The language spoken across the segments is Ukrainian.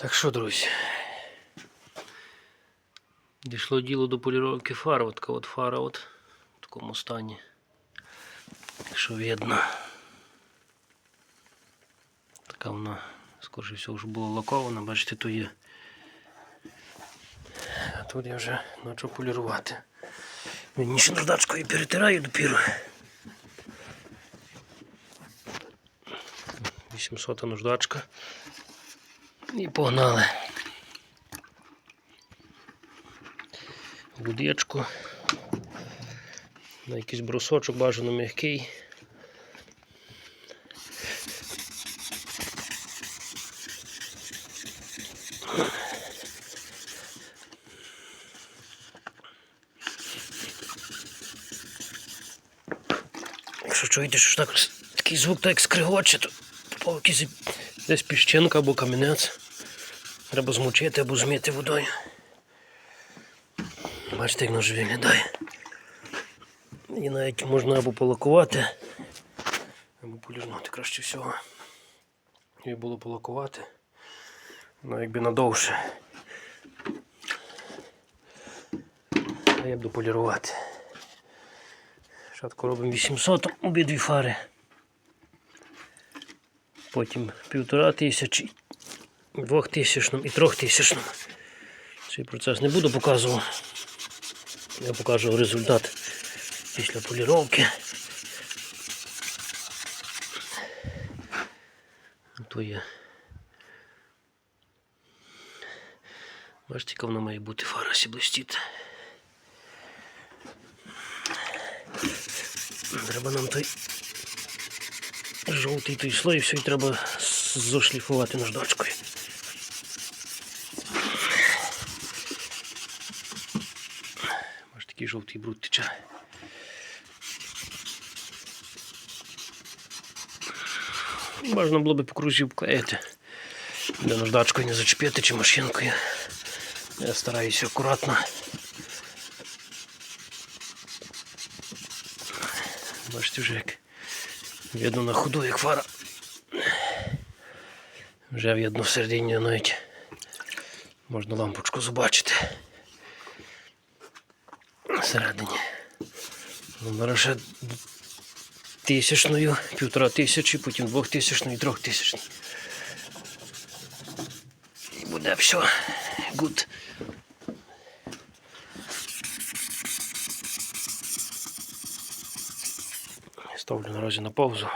Так що, друзі? Дійшло діло до поліровки фар. От така от фара от в такому стані. Якщо видно. Така вона, скоріше всього, вже була лакована, бачите, тут є. А тут я вже почав полірувати. Він ще наждачкою перетираю допіру. 800 наждачка. І погнали. Будечку. На якийсь брусочок бажано м'який. Якщо чуєте, що так, такий звук так скригоче, то попав якийсь десь піщинка або камінець. Треба змочити або змити водою. Бачите, як ж виглядає. І навіть можна або полакувати, або полірнути краще всього. І було полакувати. Ну якби надовше. А я буду полірувати. Спочатку робимо 800 обидві фари. Потім півтора тисячі, двохтисячному і трьохтисячному. Цей процес не буду показувати. Я покажу результат після поліровки. То є. Бачите, яка вона має бути фара сі блистіти. Треба нам той жовтий той слой, все і треба зашліфувати наждачкою. Може такий жовтий бруд тече. Бажано було би по кружі вклеїти. Для наждачкою не зачепити чи машинкою. Я стараюся акуратно. Бачите вже як видно на ходу, як фара. Вже видно всередині навіть можна лампочку побачити. Всередині. Ще тисячною, півтора тисячі, потім двохтисячною трьохтисячною. І буде все good. Ставлю наразі на паузу.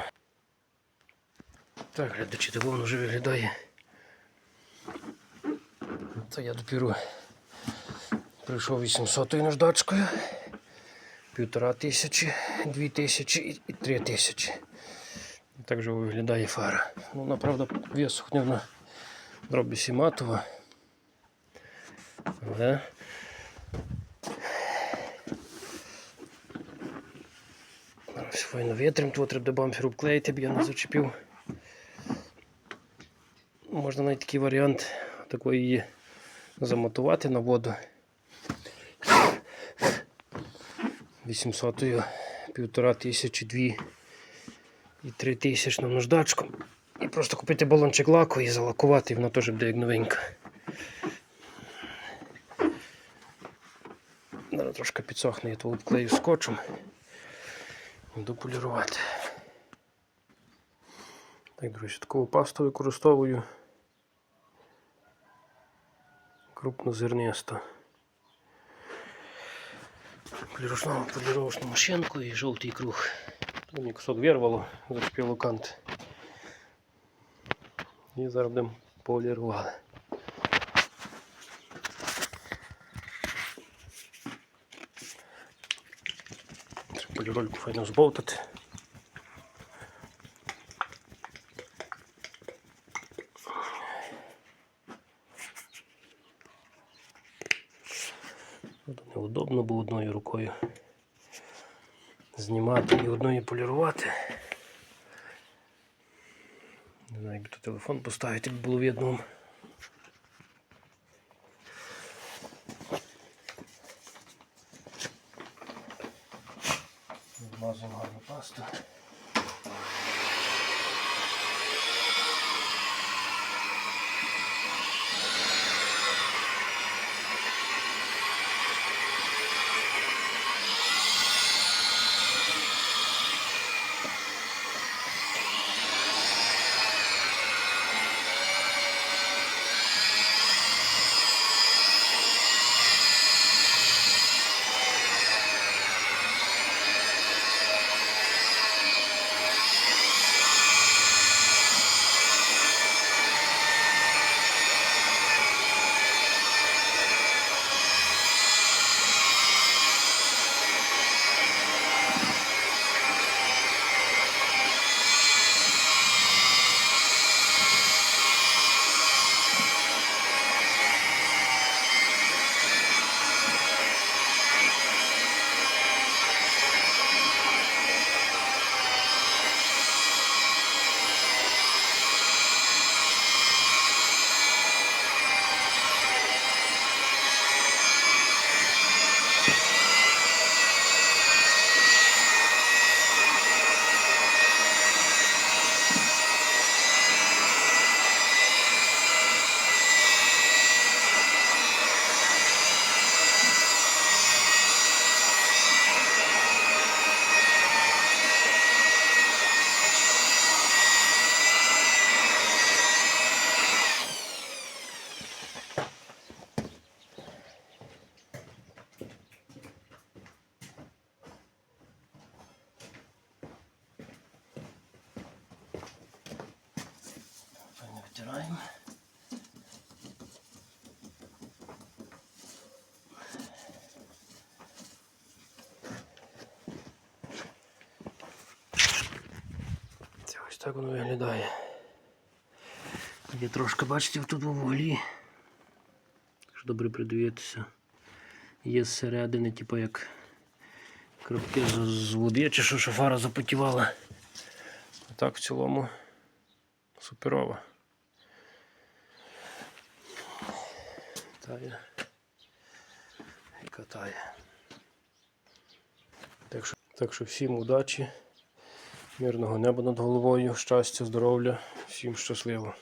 Так, глядачі, так воно вже виглядає. Це я допіру прийшов 800 наждачкою, півтора тисячі, дві тисячі і- три тисячі. Так вже виглядає фара. Ну, вона, правда, висохне вона дробі матова. Але файно витрим, тут треба до бамперу вклеїти, б я не зачепив. Можна навіть такий варіант такої замотувати на воду. 800 півтора тисячі, дві і три тисячну наждачку. І просто купити балончик лаку і залакувати, і вона теж буде як новенька. Зараз трошки підсохне, я то обклею скотчем. Буду полірувати. Так, друзі, таку пасту використовую крупнозернисто. Полірошну поліровочну машинку і жовтий круг. Мені кусок вирвало, зачепило кант. І зараз будемо полірували. Треба полірольку файно збовтати. Тут неудобно було одною рукою знімати і одною полірувати. Не знаю, як би тут телефон поставити, було видно. Протираємо. Це ось так воно виглядає. Є трошки, бачите, тут у вуглі. Якщо добре придивитися. Є зсередини, типу як крапки з, води, чи що що фара запотівала. А так в цілому суперово. Катає. І катає. Так що, так що всім удачі, мирного неба над головою, щастя, здоров'я, всім щасливо.